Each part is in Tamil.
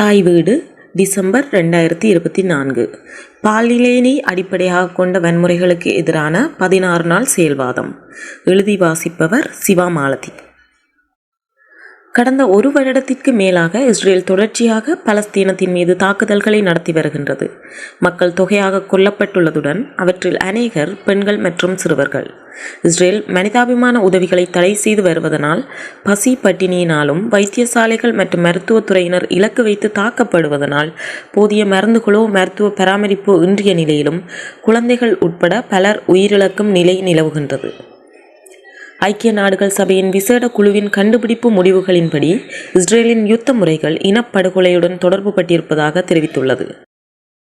தாய் வீடு டிசம்பர் ரெண்டாயிரத்தி இருபத்தி நான்கு. பாலிலேனி அடிப்படையாக கொண்ட வன்முறைகளுக்கு எதிரான பதினாறு நாள் செயல்வாதம். எழுதி வாசிப்பவர் சிவா மாலதி. கடந்த ஒரு வருடத்திற்கு மேலாக இஸ்ரேல் தொடர்ச்சியாக பலஸ்தீனத்தின் மீது தாக்குதல்களை நடத்தி வருகின்றது. மக்கள் தொகையாக கொல்லப்பட்டுள்ளதுடன் அவற்றில் அநேகர் பெண்கள் மற்றும் சிறுவர்கள். இஸ்ரேல் மனிதாபிமான உதவிகளை தடை செய்து வருவதனால் பசி பட்டினியினாலும் வைத்தியசாலைகள் மற்றும் மருத்துவத்துறையினர் இலக்கு வைத்து தாக்கப்படுவதனால் போதிய மருந்துகளோ மருத்துவ பராமரிப்போ இன்றிய நிலையிலும் குழந்தைகள் உட்பட பலர் உயிரிழக்கும் நிலை நிலவுகின்றது. ஐக்கிய நாடுகள் சபையின் விசேட குழுவின் கண்டுபிடிப்பு முடிவுகளின்படி இஸ்ரேலின் யுத்த முறைகள் இனப்படுகொலையுடன் தொடர்பு பட்டிருப்பதாக தெரிவித்துள்ளது.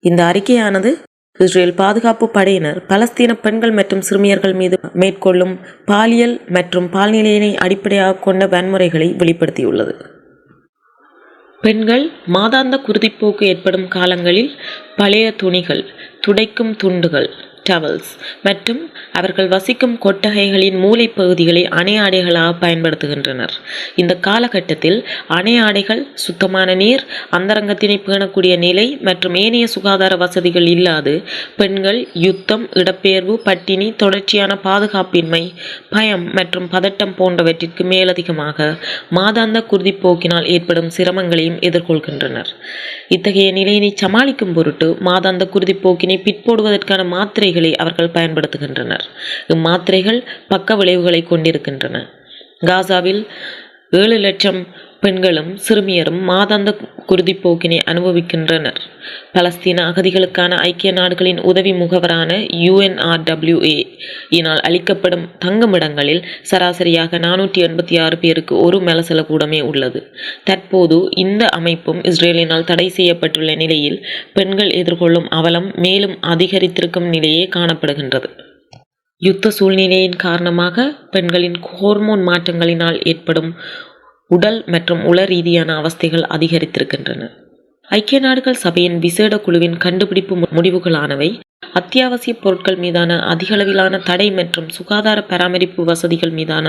இந்த அறிக்கையானது இஸ்ரேல் பாதுகாப்பு படையினர் பலஸ்தீன பெண்கள் மற்றும் சிறுமியர்கள் மீது மேற்கொள்ளும் பாலியல் மற்றும் பால்நிலையினை அடிப்படையாக கொண்ட வன்முறைகளை வெளிப்படுத்தியுள்ளது. பெண்கள் மாதாந்த குருதிப்போக்கு ஏற்படும் காலங்களில் பழைய துணிகள் துடைக்கும் துண்டுகள் டவல்ஸ் மற்றும் அவர்கள் வசிக்கும் கொட்டகைகளின் மூலைப் பகுதிகளை அணை ஆடைகளாக பயன்படுத்துகின்றனர். இந்த காலகட்டத்தில் அணை ஆடைகள் சுத்தமான நீர் அந்தரங்கத்தினை பேணக்கூடிய நிலை மற்றும் ஏனைய சுகாதார வசதிகள் இல்லாது பெண்கள் யுத்தம் இடப்பெயர்வு பட்டினி தொடர்ச்சியான பாதுகாப்பின்மை பயம் மற்றும் பதட்டம் போன்றவற்றிற்கு மேலதிகமாக மாதாந்த குருதிப்போக்கினால் ஏற்படும் சிரமங்களையும் எதிர்கொள்கின்றனர். இத்தகைய நிலையினை சமாளிக்கும் பொருட்டு மாதாந்த குருதிப்போக்கினை பிற்போடுவதற்கான மாத்திரை மாத்திரைகளை அவர்கள் பயன்படுத்துகின்றனர். இம்மாத்திரைகள் பக்க விளைவுகளை கொண்டிருக்கின்றன. காசாவில் ஏழு லட்சம் பெண்களும் சிறுமியரும் மாதாந்த குருதிப்போக்கினை அனுபவிக்கின்றனர். பலஸ்தீன அகதிகளுக்கான ஐக்கிய நாடுகளின் உதவி முகவரான யுஎன்ஆர்டபிள்யூஏ இனால் அளிக்கப்படும் தங்குமிடங்களில் சராசரியாக நானூற்றி எண்பத்தி ஆறு பேருக்கு ஒரு மெலசல கூடமே உள்ளது. தற்போது இந்த அமைப்பும் இஸ்ரேலினால் தடை செய்யப்பட்டுள்ள நிலையில் பெண்கள் எதிர்கொள்ளும் அவலம் மேலும் அதிகரித்திருக்கும் நிலையே காணப்படுகின்றது. யுத்த சூழ்நிலையின் காரணமாக பெண்களின் ஹோர்மோன் மாற்றங்களினால் ஏற்படும் உடல் மற்றும் உள ரீதியான அவஸ்தைகள் அதிகரித்திருக்கின்றன. ஐக்கிய நாடுகள் சபையின் விசேட குழுவின் கண்டுபிடிப்பு முடிவுகளானவை அத்தியாவசிய பொருட்கள் மீதான அதிகளவிலான தடை மற்றும் சுகாதார பராமரிப்பு வசதிகள் மீதான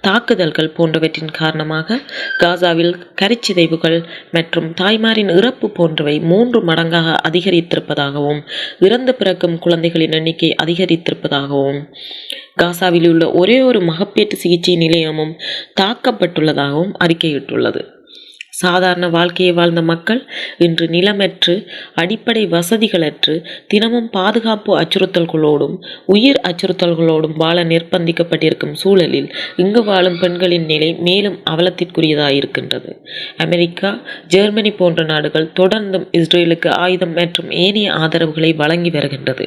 தாக்குதல்கள் போன்றவற்றின் காரணமாக காசாவில் கரிச்சிதைவுகள் மற்றும் தாய்மாரின் இறப்பு போன்றவை மூன்று மடங்காக அதிகரித்திருப்பதாகவும் இறந்து பிறக்கும் குழந்தைகளின் எண்ணிக்கை அதிகரித்திருப்பதாகவும் காசாவில் உள்ள ஒரே ஒரு மகப்பேற்று சிகிச்சை நிலையமும் தாக்கப்பட்டுள்ளதாகவும் அறிக்கையிட்டுள்ளது. சாதாரண வாழ்க்கையை வாழ்ந்த மக்கள் இன்று நிலமற்று அடிப்படை வசதிகளற்று தினமும் பாதுகாப்பு அச்சுறுத்தல்களோடும் உயிர் அச்சுறுத்தல்களோடும் வாழ நிர்பந்திக்கப்பட்டிருக்கும் சூழலில் இங்கு வாழும் பெண்களின் நிலை மேலும் அவலத்திற்குரியதாயிருக்கின்றது. அமெரிக்கா ஜெர்மனி போன்ற நாடுகள் தொடர்ந்தும் இஸ்ரேலுக்கு ஆயுதம் மற்றும் ஏனைய ஆதரவுகளை வழங்கி வருகின்றது.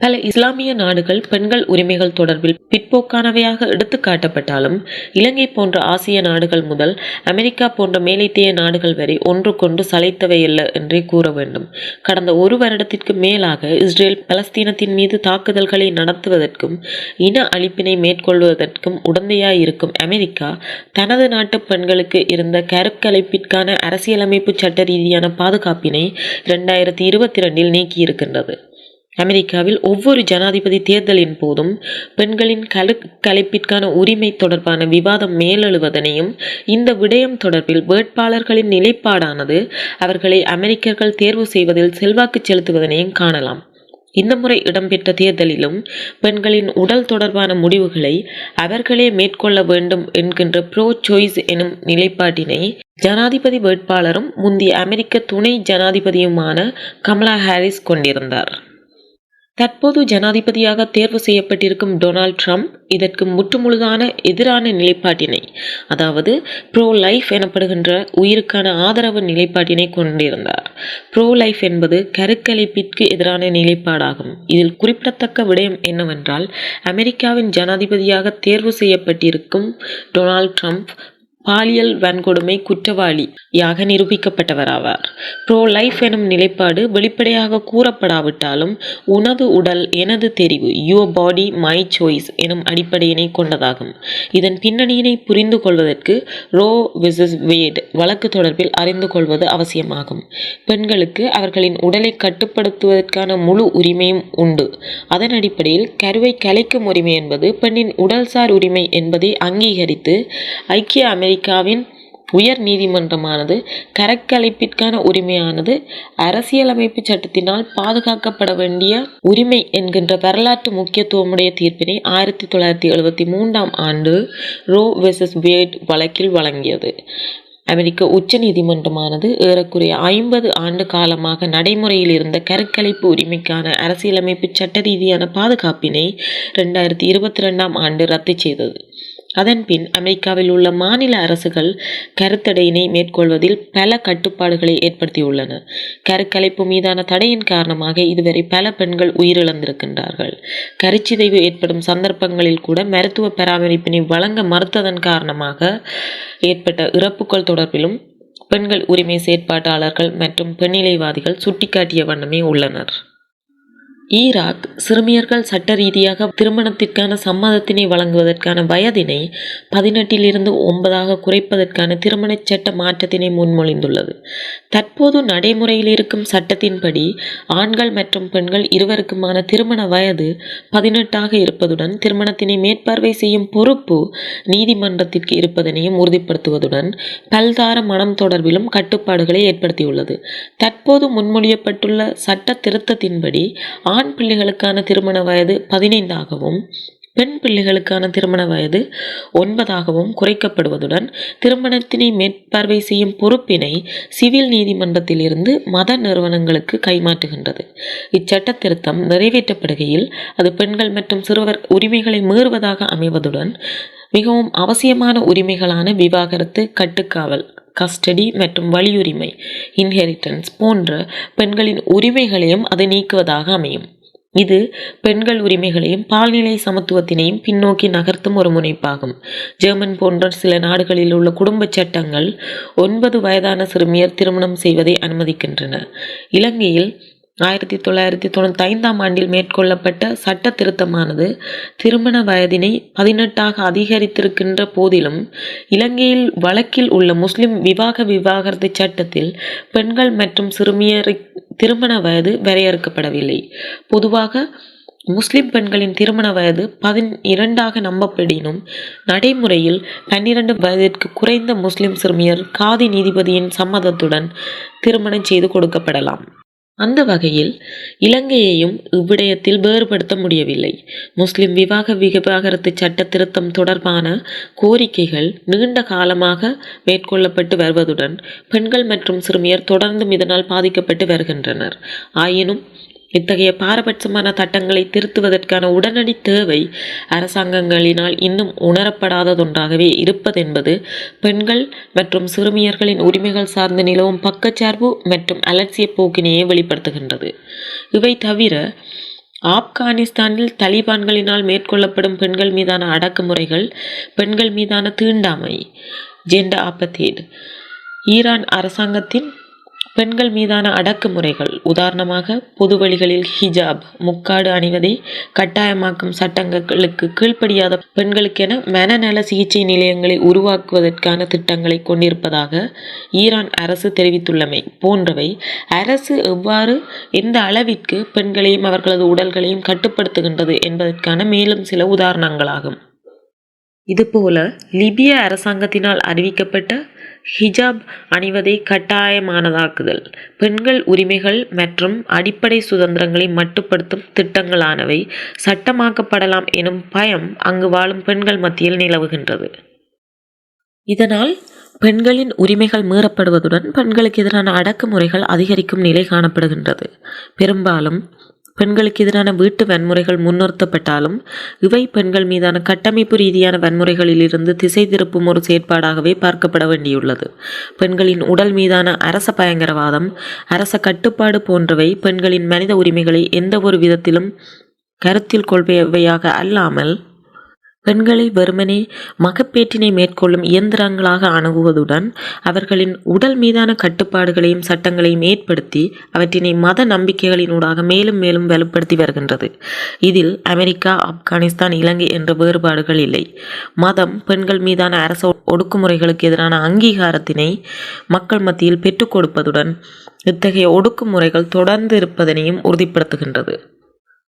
பல இஸ்லாமிய நாடுகள் பெண்கள் உரிமைகள் தொடர்பில் பிற்போக்கானவையாக எடுத்து காட்டப்பட்டாலும் இலங்கை போன்ற ஆசிய நாடுகள் முதல் அமெரிக்கா போன்ற மேலைத்தேய நாடுகள் வரை ஒன்றுக்கொன்று சளைத்தவையல்ல என்றே கூற வேண்டும். கடந்த ஒரு வருடத்திற்கு மேலாக இஸ்ரேல் பலஸ்தீனத்தின் மீது தாக்குதல்களை நடத்துவதற்கும் இன அழிப்பினை மேற்கொள்வதற்கும் உடந்தையாயிருக்கும் அமெரிக்கா தனது நாட்டு பெண்களுக்கு இருந்த கருக்கலைப்பிற்கான அரசியலமைப்பு சட்ட ரீதியான பாதுகாப்பினை இரண்டாயிரத்தி இருபத்தி ரெண்டில் நீக்கியிருக்கின்றது. அமெரிக்காவில் ஒவ்வொரு ஜனாதிபதி தேர்தலின் போதும் பெண்களின் கலு கலைப்பிற்கான உரிமை தொடர்பான விவாதம் மேலெழுவதனையும் இந்த விடயம் தொடர்பில் வேட்பாளர்களின் நிலைப்பாடானது அவர்களை அமெரிக்கர்கள் தேர்வு செய்வதில் செல்வாக்கு செலுத்துவதனையும் காணலாம். இந்த முறை இடம்பெற்ற தேர்தலிலும் பெண்களின் உடல் தொடர்பான முடிவுகளை அவர்களே மேற்கொள்ள வேண்டும் என்கின்ற ப்ரோ சாய்ஸ் எனும் நிலைப்பாட்டினை ஜனாதிபதி வேட்பாளரும் முந்தைய அமெரிக்க துணை ஜனாதிபதியுமான கமலா ஹாரிஸ் கொண்டிருந்தார். தற்போது ஜனாதிபதியாக தேர்வு செய்யப்பட்டிருக்கும் டொனால்ட் ட்ரம்ப் இதற்கு முற்றுமுழுதான எதிரான நிலைப்பாட்டினை அதாவது ப்ரோ லைஃப் எனப்படுகின்ற உயிருக்கான ஆதரவு நிலைப்பாட்டினை கொண்டிருந்தார். ப்ரோ லைஃப் என்பது கருக்கலைப்பிற்கு எதிரான நிலைப்பாடாகும். இதில் குறிப்பிடத்தக்க விடயம் என்னவென்றால் அமெரிக்காவின் ஜனாதிபதியாக தேர்வு செய்யப்பட்டிருக்கும் டொனால்ட் ட்ரம்ப் பாலியல் வன்கொடுமை குற்றவாளியாக நிரூபிக்கப்பட்டவராவார். ப்ரோ லைஃப் எனும் நிலைப்பாடு வெளிப்படையாக கூறப்படாவிட்டாலும் உனது உடல் எனது தெரிவு யுவர் பாடி மை சாய்ஸ் எனும் அடிப்படையினை கொண்டதாகும். இதன் பின்னணியினை புரிந்து கொள்வதற்கு ரோ விசஸ் வேட் வழக்கு தொடர்பில் அறிந்து கொள்வது அவசியமாகும். பெண்களுக்கு அவர்களின் உடலை கட்டுப்படுத்துவதற்கான முழு உரிமையும் உண்டு. அதன் அடிப்படையில் கருவை கலைக்கும் உரிமை என்பது பெண்ணின் உடல்சார் உரிமை என்பதை அங்கீகரித்து ஐக்கிய அமெரிக்க அமெரிக்காவின் உயர் நீதிமன்றமானது கரக்கலைப்பிற்கான உரிமையானது அரசியலமைப்பு சட்டத்தினால் பாதுகாக்கப்பட வேண்டிய உரிமை என்கின்ற வரலாற்று முக்கியத்துவமுடைய தீர்ப்பினை ஆயிரத்தி தொள்ளாயிரத்தி எழுபத்தி மூன்றாம் ஆண்டு ரோ வெர்சஸ் வேட் வழக்கில் வழங்கியது. அமெரிக்க உச்ச நீதிமன்றமானது ஏறக்குறைய ஐம்பது ஆண்டு காலமாக நடைமுறையில் இருந்த கருக்கலைப்பு உரிமைக்கான அரசியலமைப்பு சட்ட ரீதியான பாதுகாப்பினை ரெண்டாயிரத்தி இருபத்தி ரெண்டாம் ஆண்டு ரத்து செய்தது. அதன்பின் அமெரிக்காவில் உள்ள மாநில அரசுகள் கருத்தடையினை மேற்கொள்வதில் பல கட்டுப்பாடுகளை ஏற்படுத்தியுள்ளன. கருக்கலைப்பு மீதான தடையின் காரணமாக இதுவரை பல பெண்கள் உயிரிழந்திருக்கின்றார்கள். கருச்சிதைவு ஏற்படும் சந்தர்ப்பங்களில் கூட மருத்துவ பராமரிப்பினை வழங்க மறுத்ததன் காரணமாக ஏற்பட்ட இறப்புகள் தொடர்பிலும் பெண்கள் உரிமை செயற்பாட்டாளர்கள் மற்றும் பெண்ணிலைவாதிகள் சுட்டிக்காட்டிய வண்ணமே உள்ளனர். ஈராக் சிறுமியர்கள் சட்ட ரீதியாக திருமணத்திற்கான சம்மதத்தினை வழங்குவதற்கான வயதினை பதினெட்டிலிருந்து ஒன்பதாக குறைப்பதற்கான திருமணச் சட்ட மாற்றத்தினை முன்மொழிந்துள்ளது. தற்போது நடைமுறையில் இருக்கும் சட்டத்தின்படி ஆண்கள் மற்றும் பெண்கள் இருவருக்குமான திருமண வயது பதினெட்டாக இருப்பதுடன் திருமணத்தினை மேற்பார்வை செய்யும் பொறுப்பு நீதிமன்றத்திற்கு இருப்பதனையும் உறுதிப்படுத்துவதுடன் பல்தார மனம் தொடர்பிலும் கட்டுப்பாடுகளை ஏற்படுத்தியுள்ளது. தற்போது முன்மொழியப்பட்டுள்ள சட்ட திருத்தத்தின்படி ஆண் பிள்ளைகளுக்கான திருமண வயது பதினைந்தாகவும் பெண் பிள்ளைகளுக்கான திருமண வயது ஒன்பதாகவும் குறைக்கப்படுவதுடன் திருமணத்தினை மேற்பார்வை செய்யும் பொறுப்பினை சிவில் நீதிமன்றத்திலிருந்து மத நிறுவனங்களுக்கு கைமாற்றுகின்றது. இச்சட்ட திருத்தம் நிறைவேற்றப்படுகையில் அது பெண்கள் மற்றும் சிறுவர் உரிமைகளை மீறுவதாக அமைவதுடன் மிகவும் அவசியமான உரிமைகளான விவாகரத்து கட்டுக்காவல் கஸ்டடி மற்றும் வலியுரிமை இன்ஹெரிட்டன்ஸ் போன்ற பெண்களின் உரிமைகளையும் அது நீக்குவதாக அமையும். இது பெண்கள் உரிமைகளையும் பால்நிலை சமத்துவத்தினையும் பின்னோக்கி நகர்த்தும் ஒரு முனைப்பாகும். ஜெர்மன் போன்ற சில நாடுகளில் உள்ள குடும்ப சட்டங்கள் ஒன்பது வயதான சிறுமியர் திருமணம் செய்வதை அனுமதிக்கின்றன. இலங்கையில் ஆயிரத்தி தொள்ளாயிரத்தி தொண்ணூற்றி ஐந்தாம் ஆண்டில் மேற்கொள்ளப்பட்ட சட்ட திருத்தமானது திருமண வயதினை பதினெட்டாக அதிகரித்திருக்கின்ற போதிலும் இலங்கையில் வழக்கில் உள்ள முஸ்லிம் விவாக விவாகரத்து சட்டத்தில் பெண்கள் மற்றும் சிறுமியரை திருமண வயது வரையறுக்கப்படவில்லை. பொதுவாக முஸ்லிம் பெண்களின் திருமண வயது பதின் இரண்டாக நம்பப்படினும் நடைமுறையில் பன்னிரண்டு வயதிற்கு குறைந்த முஸ்லிம் சிறுமியர் காதி நீதிபதியின் சம்மதத்துடன் திருமணம் செய்து கொடுக்கப்படலாம். அந்த வகையில் இலங்கையையும் இவ்விடயத்தில் வேறுபடுத்த முடியவில்லை. முஸ்லிம் விவாக விவாகரத்து சட்ட திருத்தம் தொடர்பான கோரிக்கைகள் நீண்ட காலமாக மேற்கொள்ளப்பட்டு வருவதுடன் பெண்கள் மற்றும் சிறுமியர் தொடர்ந்தும் இதனால் பாதிக்கப்பட்டு வருகின்றனர். ஆயினும் இத்தகைய பாரபட்சமான சட்டங்களை திருத்துவதற்கான உடனடி தேவை அரசாங்கங்களினால் இன்னும் உணரப்படாததொன்றாகவே இருப்பதென்பது பெண்கள் மற்றும் சிறுமியர்களின் உரிமைகள் சார்ந்து நிலவும் பக்கச்சார்பு மற்றும் அலட்சிய போக்கினையே வெளிப்படுத்துகின்றது. இவை தவிர ஆப்கானிஸ்தானில் தலிபான்களினால் மேற்கொள்ளப்படும் பெண்கள் மீதான அடக்குமுறைகள் பெண்கள் மீதான தீண்டாமை ஜெண்டா ஆப்பத்தேட் ஈரான் அரசாங்கத்தின் பெண்கள் மீதான அடக்குமுறைகள். உதாரணமாக பொதுவழிகளில் ஹிஜாப் முக்காடு அணிவதை கட்டாயமாக்கும் சட்டங்களுக்கு கீழ்ப்படியாத பெண்களுக்கென மனநல சிகிச்சை நிலையங்களை உருவாக்குவதற்கான திட்டங்களை கொண்டிருப்பதாக ஈரான் அரசு தெரிவித்துள்ளமை போன்றவை அரசு எவ்வாறு எந்த அளவிற்கு பெண்களையும் அவர்களது உடல்களையும் கட்டுப்படுத்துகின்றது என்பதற்கான மேலும் சில உதாரணங்களாகும். இதுபோல லிபிய அரசாங்கத்தினால் அறிவிக்கப்பட்ட ஹிஜாப் அணிவதை கட்டாயமானதாக்குதல். பெண்கள் உரிமைகள் மற்றும் அடிப்படை சுதந்திரங்களை மட்டுப்படுத்தும் திட்டங்களானவை சட்டமாக்கப்படலாம் எனும் பயம் அங்கு வாழும் பெண்கள் மத்தியில் நிலவுகின்றது. இதனால் பெண்களின் உரிமைகள் மீறப்படுவதுடன் பெண்களுக்கு எதிரான அடக்குமுறைகள் அதிகரிக்கும் நிலை காணப்படுகின்றது. பெரும்பாலும் பெண்களுக்கு எதிரான வீட்டு வன்முறைகள் முன்னிறுத்தப்பட்டாலும் இவை பெண்கள் மீதான கட்டமைப்பு ரீதியான வன்முறைகளிலிருந்து திசை திருப்பும் ஒரு செயற்பாடாகவே பார்க்கப்பட வேண்டியுள்ளது. பெண்களின் உடல் மீதான அரச பயங்கரவாதம் அரச கட்டுப்பாடு போன்றவை பெண்களின் மனித உரிமைகளை எந்த ஒரு விதத்திலும் கருத்தில் கொள்பவையாக அல்லாமல் பெண்களை வெறுமனே மகப்பேற்றினை மேற்கொள்ளும் இயந்திரங்களாக அணுகுவதுடன் அவர்களின் உடல் மீதான கட்டுப்பாடுகளையும் சட்டங்களையும் ஏற்படுத்தி அவற்றினை மத நம்பிக்கைகளினூடாக மேலும் மேலும் வலுப்படுத்தி வருகின்றது. இதில் அமெரிக்கா ஆப்கானிஸ்தான் இலங்கை என்ற வேறுபாடுகள் இல்லை. மதம் பெண்கள் மீதான அரச ஒடுக்குமுறைகளுக்கு எதிரான அங்கீகாரத்தினை மக்கள் மத்தியில் பெற்றுக் கொடுப்பதுடன் இத்தகைய ஒடுக்குமுறைகள் தொடர்ந்து இருப்பதனையும் உறுதிப்படுத்துகின்றது.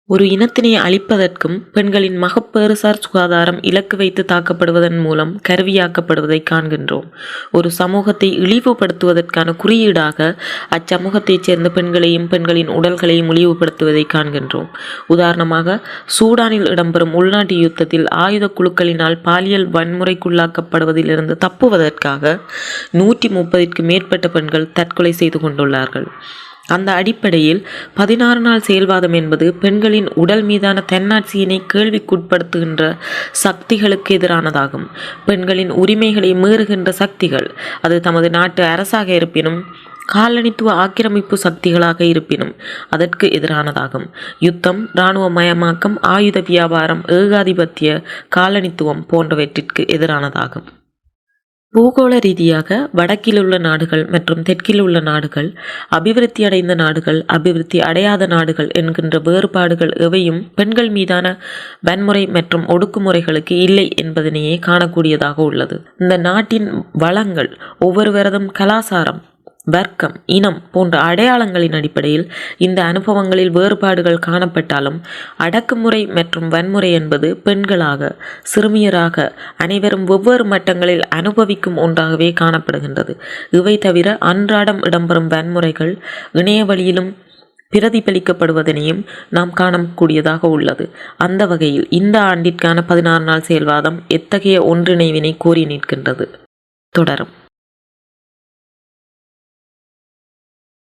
ஒரு இனத்தினை அழிப்பதற்கும் பெண்களின் மகப்பேறுசார் சுகாதாரம் இலக்கு வைத்து தாக்கப்படுவதன் மூலம் கருவியாக்கப்படுவதை காண்கின்றோம். ஒரு சமூகத்தை இழிவுபடுத்துவதற்கான குறியீடாக அச்சமூகத்தைச் சேர்ந்த பெண்களையும் பெண்களின் உடல்களையும் இழிவுபடுத்துவதை காண்கின்றோம். உதாரணமாக சூடானில் இடம்பெறும் உள்நாட்டு யுத்தத்தில் ஆயுத குழுக்களினால் பாலியல் வன்முறைக்குள்ளாக்கப்படுவதிலிருந்து தப்புவதற்காக நூற்றி முப்பதிற்கு மேற்பட்ட பெண்கள் தற்கொலை செய்து கொண்டுள்ளார்கள். அந்த அடிப்படையில் பதினாறு நாள் செயல்வாதம் என்பது பெண்களின் உடல் மீதான தென்னாட்சியினை கேள்விக்குட்படுத்துகின்ற சக்திகளுக்கு எதிரானதாகும். பெண்களின் உரிமைகளை மீறுகின்ற சக்திகள் அது தமது நாட்டு அரசாக இருப்பினும் காலனித்துவ ஆக்கிரமிப்பு சக்திகளாக இருப்பினும் அதற்கு எதிரானதாகும். யுத்தம் இராணுவமயமாக்கம் ஆயுத வியாபாரம் ஏகாதிபத்திய காலனித்துவம் போன்றவற்றிற்கு எதிரானதாகும். பூகோள ரீதியாக வடக்கில் உள்ள நாடுகள் மற்றும் தெற்கில் உள்ள நாடுகள் அபிவிருத்தி அடைந்த நாடுகள் அபிவிருத்தி அடையாத நாடுகள் என்கின்ற வேறுபாடுகள் எவையும் பெண்கள் மீதான வன்முறை மற்றும் ஒடுக்குமுறைகளுக்கு இல்லை என்பதனையே காணக்கூடியதாக உள்ளது. இந்த நாட்டின் வளங்கள் ஒவ்வொருவரதும் கலாசாரம் வர்க்கம் இனம் போன்ற அடையாளங்களின் அடிப்படையில் இந்த அனுபவங்களில் வேறுபாடுகள் காணப்பட்டாலும் அடக்குமுறை மற்றும் வன்முறை என்பது பெண்களாக சிறுமியராக அனைவரும் ஒவ்வொரு மட்டங்களில் அனுபவிக்கும் ஒன்றாகவே காணப்படுகின்றது. இவை தவிர அன்றாடம் இடம்பெறும் வன்முறைகள் இணைய வழியிலும் பிரதிபலிக்கப்படுவதனையும் நாம் காணக்கூடியதாக உள்ளது. அந்த வகையில் இந்த ஆண்டிற்கான பதினாறு நாள் செயல்வாதம் எத்தகைய ஒன்றிணைவினை கோரி நிற்கின்றது? தொடரும்.